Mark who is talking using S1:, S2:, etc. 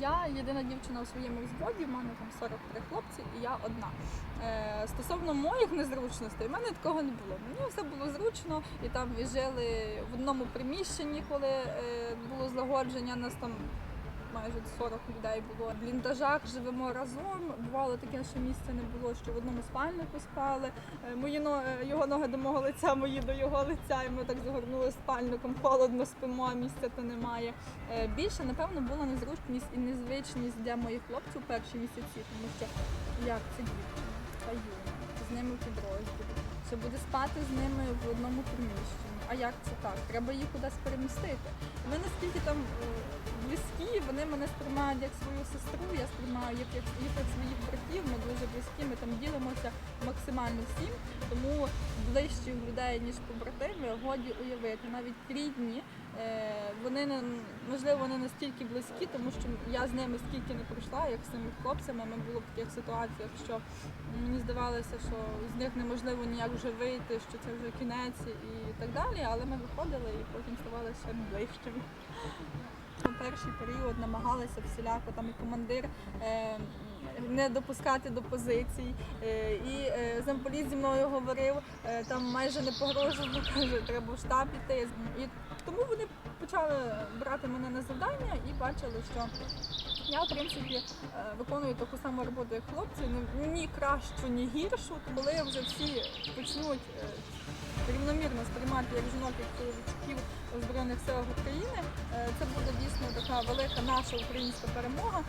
S1: Я єдина дівчина у своєму взводі, в мене там 43 хлопці, і я одна. Е, стосовно моїх незручностей, в мене такого не було. Мені все було зручно, і там і жили в одному приміщенні, коли е, було злагодження, нас там майже 40 людей було. В бліндажах живемо разом. Бувало таке, що місця не було, що в одному спальнику спали. Е, Мої но- е, його ноги до мого лиця, мої до його лиця, і ми так загорнули спальником, холодно спимо, а місця то немає. Е, Більше, напевно, була незручність і незвичність для моїх хлопців перші місяці, тому що як це дівчина, та юна, з ними в підрозділі, що буде спати з ними в одному приміщенні. А як це так? Треба їх кудись перемістити. Ми наскільки там е, близькі, вони мене сприймають як свою сестру, я сприймаю їх як, як, як своїх братів, ми дуже близькі, ми там ділимося максимально всім, тому ближчих людей, ніж побратими, годі уявити. Навіть рідні, е, вони не можливо не настільки близькі, тому що я з ними скільки не пройшла, як з цими хлопцями. Ми були в таких ситуаціях, що мені здавалося, що з них неможливо ніяк вже вийти, що це вже кінець і так далі. Але ми виходили і потім ставали ще ближчими. Перший період намагалися всіляко там і командир. Е, не допускати до позицій. Е, І е, замполіт зі мною говорив, там майже не погрожував, каже, треба в штаб іти. І тому вони почали брати мене на завдання і бачили, що я, в принципі, е, виконую таку саму роботу, як хлопці, ні- ні кращу, ні гіршу. Коли вже всі почнуть е, рівномірно сприймати як жінок, як чоловіків Збройних силах України, е, це буде дійсно така велика наша українська перемога.